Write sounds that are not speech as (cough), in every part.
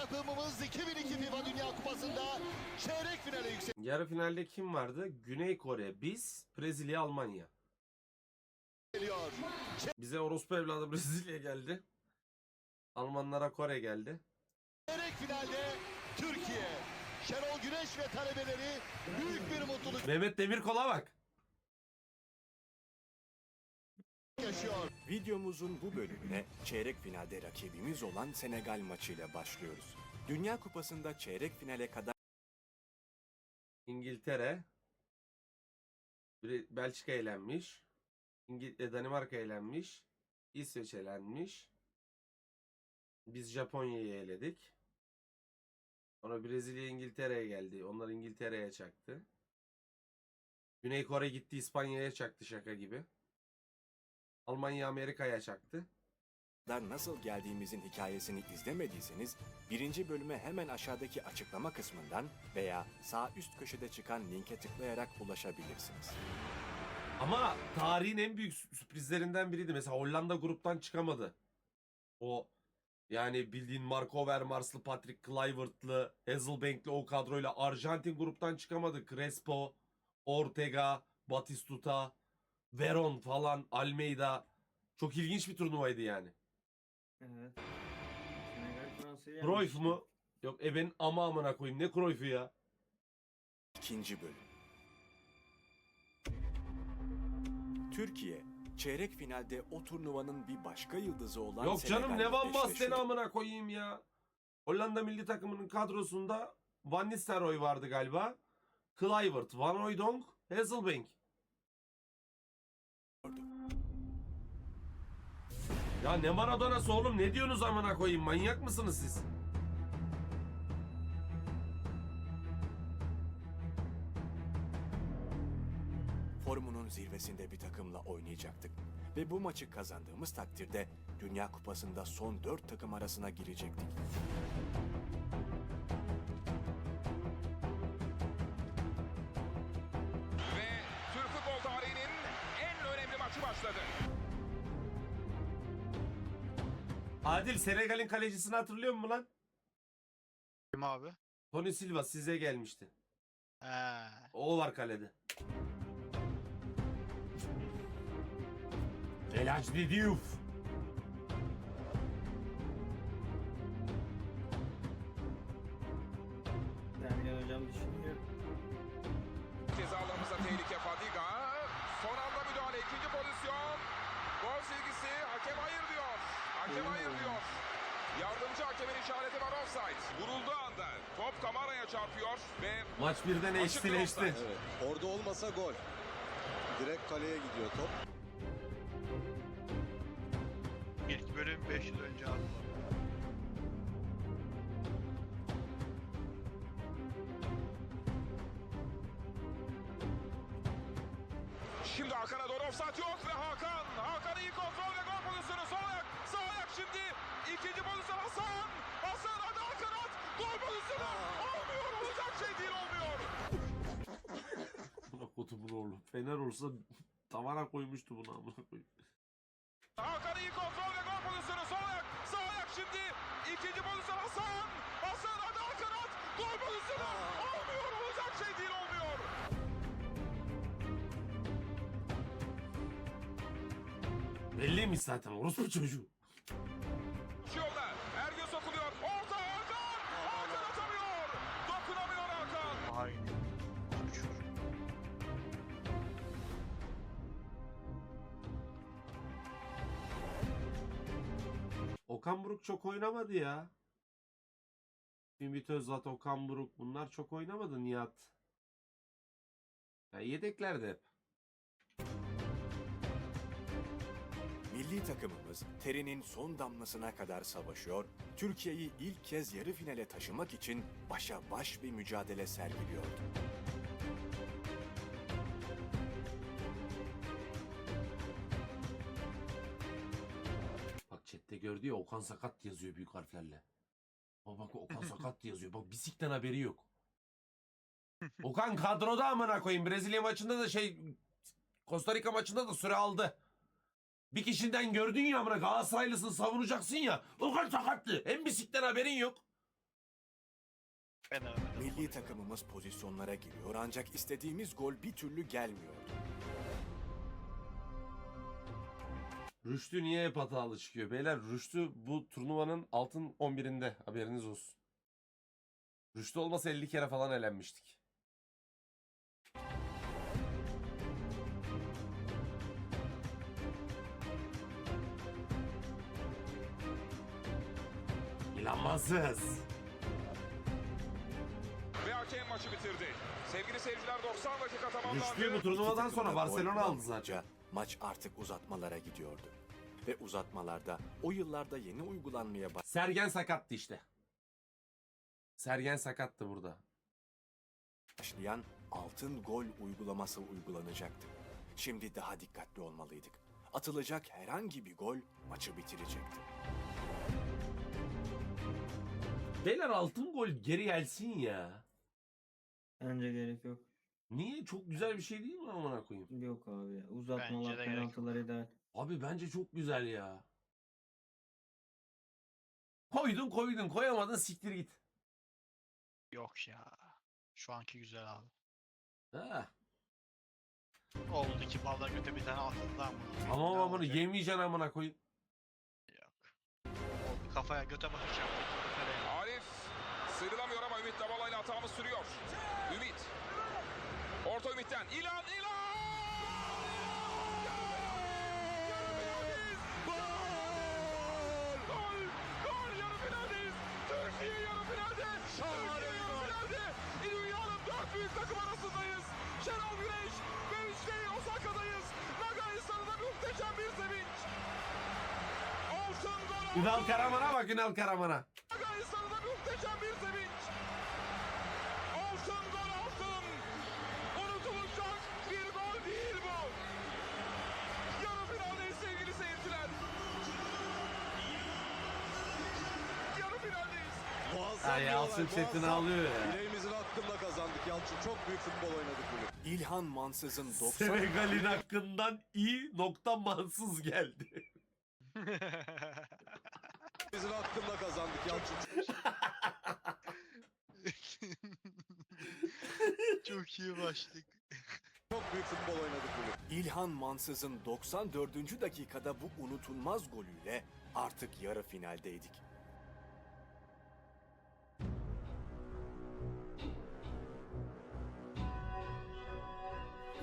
takımımız 2002 FIFA Dünya Kupası'nda çeyrek finale Yarı finalde kim vardı? Güney Kore, biz, Brezilya, Almanya. Bize orospu evladı (laughs) Brezilya geldi. Almanlara Kore geldi. Çeyrek finalde Türkiye. Şenol Güneş ve talebeleri büyük bir mutluluk Mehmet Demirkol'a bak. Yaşıyor. Videomuzun bu bölümüne çeyrek finalde rakibimiz olan Senegal maçıyla başlıyoruz. Dünya Kupası'nda çeyrek finale kadar İngiltere. Bre- Belçika elenmiş. İngil e, Danimarka elenmiş. İsveç elenmiş. Biz Japonya'yı eledik. Sonra Brezilya İngiltere'ye geldi. Onlar İngiltere'ye çaktı. Güney Kore gitti İspanya'ya çaktı şaka gibi. Almanya Amerika'ya çaktı. nasıl geldiğimizin hikayesini izlemediyseniz birinci bölüme hemen aşağıdaki açıklama kısmından veya sağ üst köşede çıkan linke tıklayarak ulaşabilirsiniz. Ama tarihin en büyük sü- sürprizlerinden biriydi. Mesela Hollanda gruptan çıkamadı. O yani bildiğin Marco Overmars'lı, Patrick Kluivert'lı, Hazelbank'li o kadroyla Arjantin gruptan çıkamadı. Crespo, Ortega, Batistuta, Veron falan, Almeida. Çok ilginç bir turnuvaydı yani. Evet. Senegal Fransa'yı Cruyff mu? Yok ebenin ama amına koyayım. Ne Cruyff'u ya? İkinci bölüm. Türkiye, çeyrek finalde o turnuvanın bir başka yıldızı olan Yok canım ne Van Basten'i amına koyayım ya. Hollanda milli takımının kadrosunda Van Nistelrooy vardı galiba. Kluivert, Van Hooijdonk, Hasselbank. Ya ne Maradona'sı oğlum ne diyorsunuz amına koyayım manyak mısınız siz? Formunun zirvesinde bir takımla oynayacaktık. Ve bu maçı kazandığımız takdirde Dünya Kupası'nda son dört takım arasına girecektik. Ve Türk futbol tarihinin en önemli maçı başladı. Adil Senegal'in kalecisini hatırlıyor musun lan? Kim abi? Tony Silva size gelmişti. He. O var kalede. El Hacdi Diouf. Sergen hocam düşünüyor. Ceza alanımızda tehlike Fadiga. Son anda müdahale ikinci pozisyon. Gol silgisi hakem hayır diyor. Hakem hayır diyor. Yardımcı hakemin işareti var offside. Vurulduğu anda top kameraya çarpıyor ve Maç birden eşsileşti. Evet. Orada olmasa gol. Direkt kaleye gidiyor top. İlk bölüm 5 yıl önce abi. şimdi Hakan'a doğru offside yok ve Hakan. Hakan iyi kontrol şimdi. İkinci pozisyon Hasan. Hasan hadi Hakan at. Gol pozisyonu. Olmuyor. Olacak şey değil olmuyor. Buna kutumun oğlu. Fener olsa tavana koymuştu bunu amına koyayım. Hakan iyi kontrol ve gol pozisyonu. Sol ayak. Sağ ayak şimdi. İkinci pozisyon Hasan. Hasan hadi Hakan at. Gol pozisyonu. Olmuyor. Olacak şey değil olmuyor. Belliymiş zaten orospu çocuğu. Okan Buruk çok oynamadı ya. Ümit Özat, Okan Buruk bunlar çok oynamadı Nihat. Ya yedeklerde hep. Milli takımımız terinin son damlasına kadar savaşıyor, Türkiye'yi ilk kez yarı finale taşımak için başa baş bir mücadele sergiliyordu. Gördü ya Okan sakat yazıyor büyük harflerle. Bak bak Okan sakat (laughs) yazıyor. Bak bisikten haberi yok. Okan kadroda amına koyayım. Brezilya maçında da şey Costa Rica maçında da süre aldı. Bir kişiden gördün ya amına Galatasaraylısın savunacaksın ya. Okan sakatlı. Hem bisikten haberin yok. Övmedim. Milli takımımız pozisyonlara giriyor ancak istediğimiz gol bir türlü gelmiyordu. Rüştü niye hep hatalı çıkıyor? Beyler Rüştü bu turnuvanın altın 11'inde haberiniz olsun. Rüştü olmasa 50 kere falan elenmiştik. İnanmazsız. Ve hakem maçı bitirdi. Sevgili seyirciler 90 dakika tamamlandı. Rüştü'yü bu turnuvadan sonra Barcelona aldı zaten. Maç artık uzatmalara gidiyordu. Ve uzatmalarda o yıllarda yeni uygulanmaya Sergen sakattı işte. Sergen sakattı burada. başlayan altın gol uygulaması uygulanacaktı. Şimdi daha dikkatli olmalıydık. Atılacak herhangi bir gol maçı bitirecekti. Beyler altın gol geri gelsin ya. Bence gerek yok. Niye? Çok güzel bir şey değil mi amına koyayım? Yok abi ya. Bence Uzatmalar, de gerek yok. penaltılar ideal. Abi bence çok güzel ya. Koydun koydun koyamadın siktir git. Yok ya. Şu anki güzel abi. Ha. Oldu ki balla göte bir tane atıldı ama. Tamam Ne amına olacak? yemeyeceksin amına koyayım. Yok. Oldu kafaya göte bakacak. Arif sıyrılamıyor ama Ümit Davala ile hatamız sürüyor. Ümit. Orta Ümit'ten. İlan, İlan! Türkiye yarı finalde. Şahane yarı finalde. Dünyanın dört büyük takım arasındayız. Şenol Güneş ve Üçley Osaka'dayız. Nagaistan'da muhteşem bir sevinç. Altın. Ünal. Karaman'a bak Ünal Karaman'a. Bir Yalçın Çetin ağlıyor ya. Bileğimizin hakkında kazandık Yalçın. Çok büyük futbol oynadık bugün. İlhan Mansız'ın 90 Senegal'in hakkından iyi nokta mansız geldi. Bizim hakkında kazandık Yalçın. (laughs) Çok iyi başladık. Çok büyük futbol oynadık bugün. İlhan Mansız'ın 94. dakikada bu unutulmaz golüyle artık yarı finaldeydik.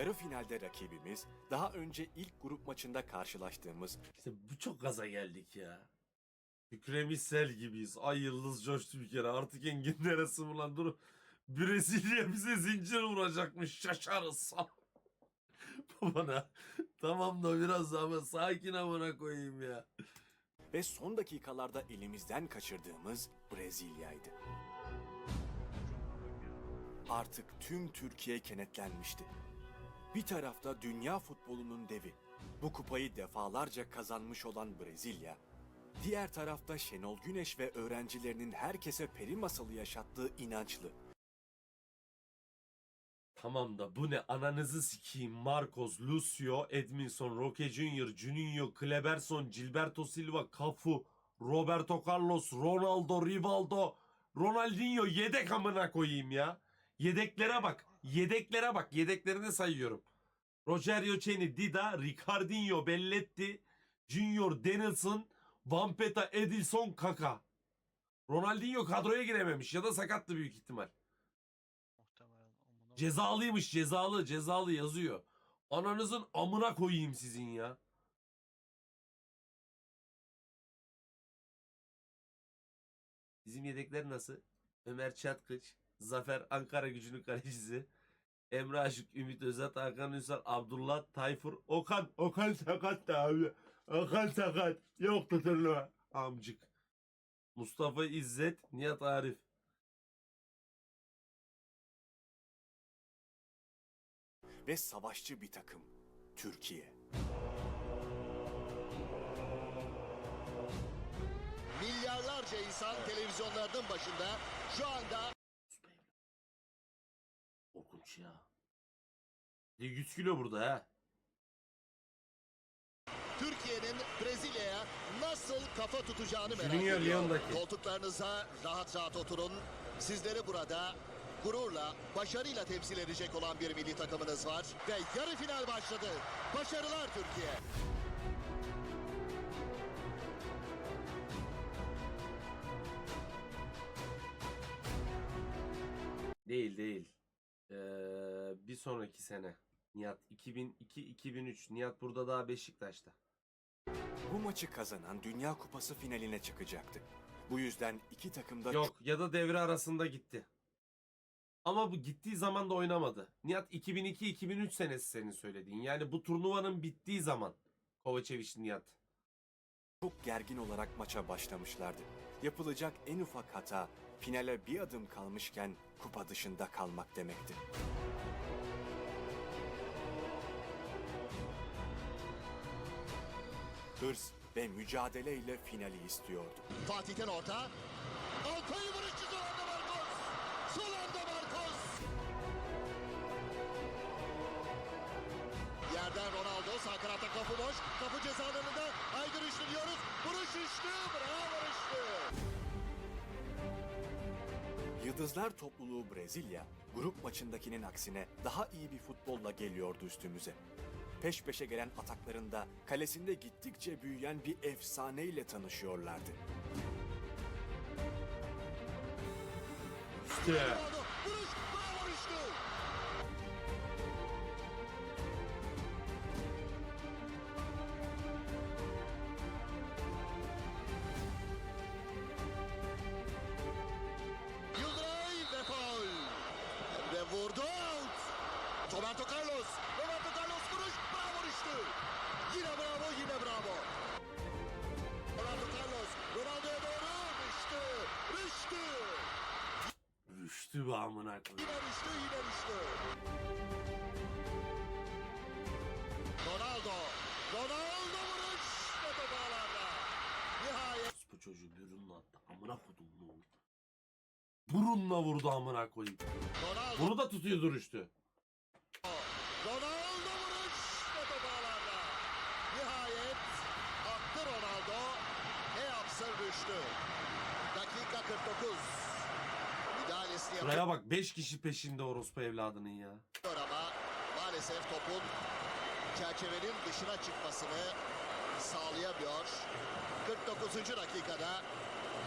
Yarı finalde rakibimiz daha önce ilk grup maçında karşılaştığımız İşte bu çok gaza geldik ya. Kükremiş sel gibiyiz. Ay yıldız coştu bir kere. Artık engin neresi mi lan? Dur. Brezilya bize zincir vuracakmış. Şaşarız. (laughs) Bana. Tamam da biraz daha ama sakin amına koyayım ya. ve son dakikalarda elimizden kaçırdığımız Brezilya'ydı. Artık tüm Türkiye kenetlenmişti. Bir tarafta dünya futbolunun devi, bu kupayı defalarca kazanmış olan Brezilya, diğer tarafta Şenol Güneş ve öğrencilerinin herkese peri masalı yaşattığı inançlı, Tamam da bu ne ananızı sikeyim Marcos, Lucio, Edminson, Roque Junior, Juninho, Kleberson, Gilberto Silva, Cafu, Roberto Carlos, Ronaldo, Rivaldo, Ronaldinho yedek amına koyayım ya. Yedeklere bak. Yedeklere bak. Yedeklerini sayıyorum. Rogerio Ceni, Dida, Ricardinho, Belletti, Junior, Denilson, Vampeta, Edilson, Kaka. Ronaldinho kadroya girememiş ya da sakattı büyük ihtimal. Muhtemelen amına Cezalıymış cezalı cezalı yazıyor. Ananızın amına koyayım sizin ya. Bizim yedekler nasıl? Ömer Çatkıç, Zafer Ankara gücünün kalecisi, Emre Aşık, Ümit Özat, Hakan Ünsal, Abdullah Tayfur, Okan. Okan sakat da abi. Okan sakat. Yoktu turnuva. Amcık. Mustafa İzzet, Nihat Arif. ve savaşçı bir takım, Türkiye. Milyarlarca insan televizyonlarının başında şu anda Ya. E 100 kilo burada ha. Türkiye'nin Brezilya'ya nasıl kafa tutacağını merak Juninho ediyor. Leon'daki. Koltuklarınıza rahat rahat oturun Sizleri burada gururla, başarıyla temsil edecek olan bir milli takımınız var. Ve yarı final başladı. Başarılar Türkiye. Değil değil. Ee, bir sonraki sene. Nihat 2002-2003. Nihat burada daha Beşiktaş'ta. Bu maçı kazanan Dünya Kupası finaline çıkacaktı. Bu yüzden iki takım da Yok ya da devre arasında gitti. Ama bu gittiği zaman da oynamadı. Nihat 2002-2003 senesi senin söylediğin. Yani bu turnuvanın bittiği zaman. Kovacevic Nihat. çok gergin olarak maça başlamışlardı. Yapılacak en ufak hata finale bir adım kalmışken kupa dışında kalmak demekti. Hırs ve mücadeleyle finali istiyordu. Fatih'ten orta. Yıldızlar topluluğu Brezilya, grup maçındakinin aksine daha iyi bir futbolla geliyordu üstümüze. Peş peşe gelen ataklarında kalesinde gittikçe büyüyen bir efsaneyle tanışıyorlardı. İşte. Be amına koyayım. Ronaldo. Ronaldo vuruş. Ve top ağlarda. Nihayet. Bu çocuğu burunla attı. Amına kodum ne oldu? Burunla vurdu amına koyayım. Ronaldo. Bunu da tutuyor duruştu. Ronaldo vuruş ve top ağlarda. Nihayet attı Ronaldo. Ne yapsın düştü. Dakika 49. Yapıyor Şuraya bak 5 kişi peşinde orospu evladının ya. ama maalesef topun çerçevenin dışına çıkmasını sağlayamıyor. 49. dakikada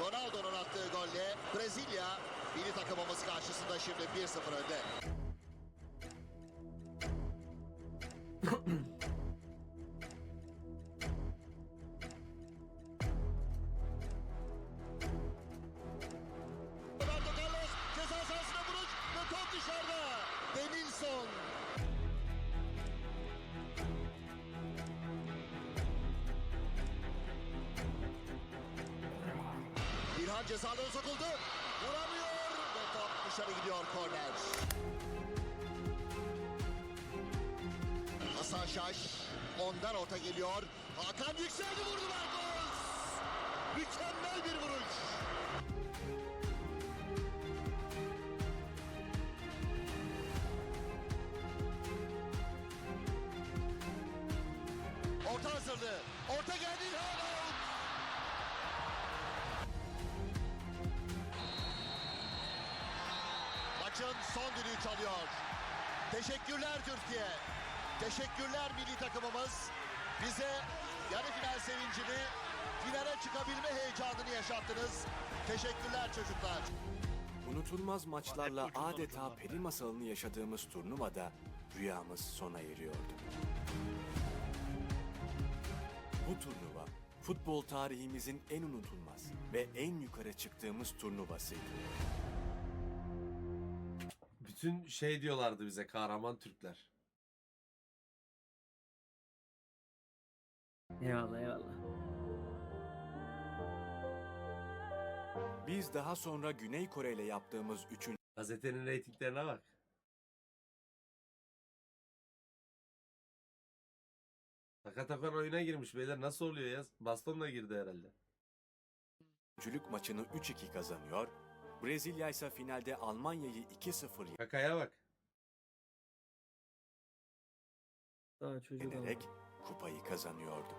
Ronaldo'nun attığı golle Brezilya milli takımımız karşısında şimdi 1-0 önde. İlhan cezalara sokuldu. Vuramıyor ve top dışarı gidiyor korner. Hasan Şaş ondan orta geliyor. Hakan yükseldi vurdu Marcos. Mükemmel bir vuruş. Son düdüğü çalıyor. Teşekkürler Türkiye. Teşekkürler milli takımımız. Bize yarı final sevincini, finale çıkabilme heyecanını yaşattınız. Teşekkürler çocuklar. Unutulmaz maçlarla adeta peri masalını yaşadığımız turnuvada rüyamız sona eriyordu. Bu turnuva futbol tarihimizin en unutulmaz ve en yukarı çıktığımız turnuvasıydı. Bütün şey diyorlardı bize kahraman Türkler. Eyvallah eyvallah. Biz daha sonra Güney Kore ile yaptığımız üçüncü Gazetenin reytinglerine bak. Takatakan oyuna girmiş beyler nasıl oluyor ya? Bastonla girdi herhalde. maçını 3-2 kazanıyor, Brezilya ise finalde Almanya'yı 2-0 Kakaya bak. Daha çocuk ama. yenerek kupayı kazanıyordu.